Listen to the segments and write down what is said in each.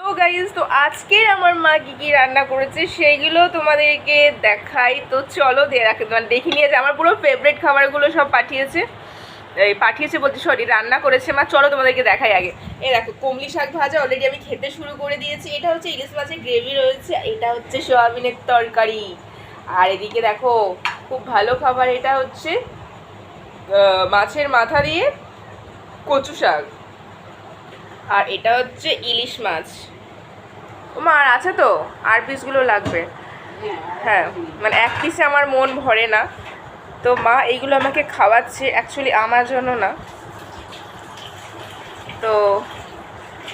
তো গাইজ তো আজকের আমার মা কি কি রান্না করেছে সেইগুলো তোমাদেরকে দেখাই। তো চলো দিয়ে রাখে মানে দেখে নিয়ে যে আমার পুরো ফেভারিট খাবারগুলো সব পাঠিয়েছে। এই পাঠিয়েছে বলতে সরি রান্না করেছে মা। চলো তোমাদেরকে দেখাই আগে। এই দেখো, কমলি শাক ভাজা অলরেডি আমি খেতে শুরু করে দিয়েছি। এটা হচ্ছে ইলিশ মাছের গ্রেভি রয়েছে, এটা হচ্ছে সোয়াবিনের তরকারি। আর এদিকে দেখো, খুব ভালো খাবার এটা হচ্ছে মাছের মাথা দিয়ে কচু শাক। আর এটা হচ্ছে ইলিশ মাছ। মা আর আছে তো? আর পিসগুলো লাগবে। হ্যাঁ মানে এক পিসে আমার মন ভরে না। তো মা, এইগুলো আমাকে খাওয়াচ্ছে। অ্যাকচুয়ালি আমার জন্য না। তো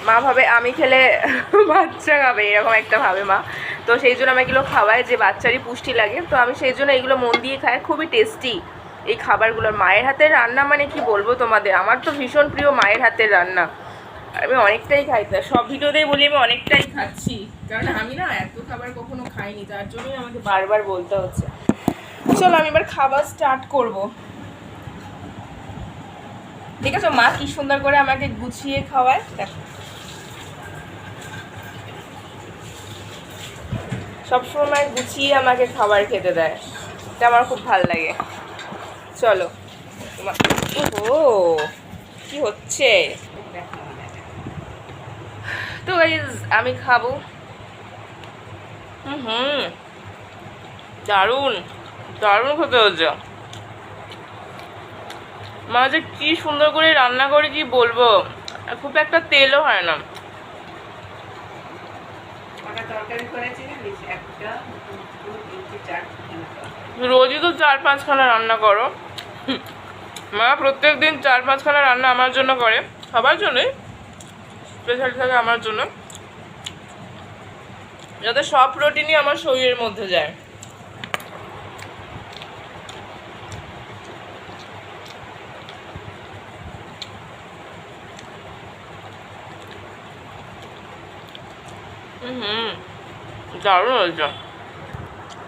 মা ভাবে, আমি খেলে বাচ্চা খাবে, এরকম একটা ভাবে মা। তো সেই জন্য আমি এগুলো খাওয়াই যে বাচ্চারই পুষ্টি লাগে। তো আমি সেই জন্য এগুলো মন দিয়ে খাই, খুবই টেস্টি এই খাবারগুলোর মায়ের হাতের রান্না মানে কি বলব তোমাদের? আমার তো ভীষণ প্রিয় মায়ের হাতের রান্না। আমি অনেকটাই খাই তা সব ভিডিওতেই বলি আমি অনেকটাই খাচ্ছি। কারণ আমি না এত খাবার কখনো খাইনি তার জন্যই আমাকে বারবার বলতে হচ্ছে। চলো আমি এবার খাবার স্টার্ট করব। ঠিক আছে মা কি সুন্দর করে আমাকে গুছিয়ে খাওয়ায়? দেখো। সবসময় গুছিয়ে আমাকে খাবার খেতে দেয়। এটা আমার খুব ভালো লাগে। চলো। তোমার ও কি হচ্ছে? তো গাইজ আমি খাব। হুম হুম দারুণ। দারুণ খেতে হচ্ছে মা যে কি সুন্দর করে রান্না করে কি বলব? খুব একটা তেলও হয় না। রোজই তো চার পাঁচখানা রান্না করো। মা প্রত্যেক দিন চার পাঁচখানা রান্না আমার জন্য করে। সবার জন্যই? স্পেশাল থাকে আমার জন্য। যাতে সব প্রোটিনই আমার শরীরের মধ্যে যায়।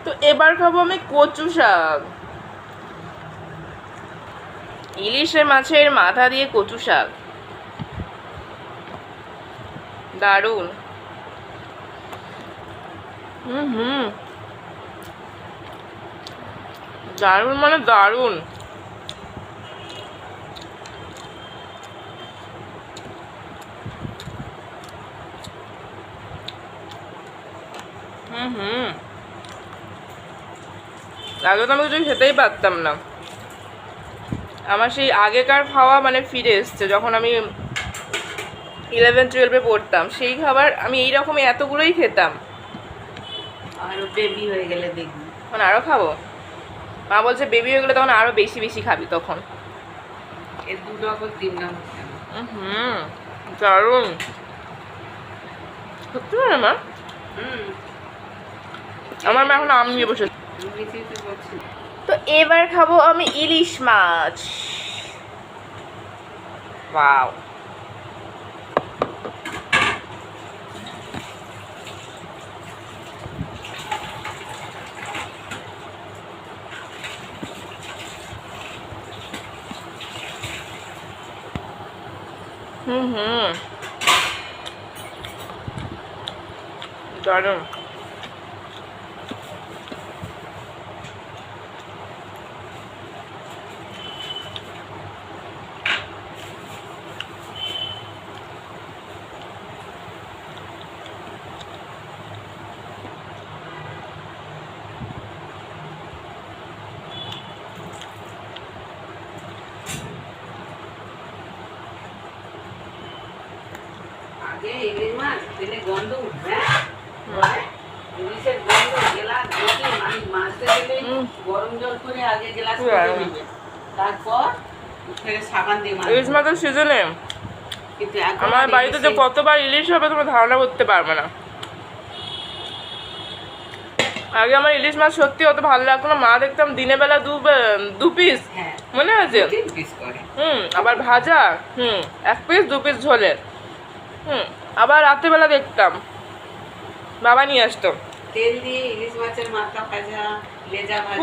তো এবার খাব আমি কচু শাক। ইলিশের মাছের মাথা দিয়ে কচু শাক। দারুণ। হুম হুম। দারুণ মানে দারুণ। হুম হুম। আগে তো আমি কিছু খেতেই পারতাম না। আমার সেই আগেকার খাওয়া মানে ফিরে এসছে, যখন আমি ইলেভেন টুয়েলভে পড়তাম। সেই খাবার আমি এই রকমই এতগুলোই খেতাম। আর বেবি হয়ে গেলে দেখবি। তখন আরও খাব? মা বলছে বেবি হয়ে গেলে তখন আরও বেশি বেশি খাবি তখন। এর দু ডবল তিন ডবল হুম দারুণ। সত্যি মানে মা? আমার মা এখন আম নিয়ে বসে তো এবার খাব আমি ইলিশ মাছ। ওয়াও। হুম হুম দারুণ মাছ গন্ধ উঠবে। হ্যাঁ? গন্ধ গেলাস দেখি মানুষ মাছতে গেলে গরম জল করে আগে গেলাস খুব করে আরাম। নেবে। তারপর ফেরে সাবান দিয়ে মাছ ইলিশ মাছের সিজনে আমার বাড়িতে যে কতবার ইলিশ হবে তোমরা ধারণা করতে পারবে না। আগে আমার ইলিশ মাছ সত্যি অত ভালো লাগতো না। মা দেখতাম দিনের বেলা দু দু পিস হ্যাঁ। মনে আছে? হুম আবার ভাজা হুম এক পিস দু পিস ঝোলের। হুম, আবার রাত্রেবেলা দেখতাম। বাবা নিয়ে আসতো। তেল দিয়ে ইলিশ মাছের মাথা ভাজা লেজা ভাজা।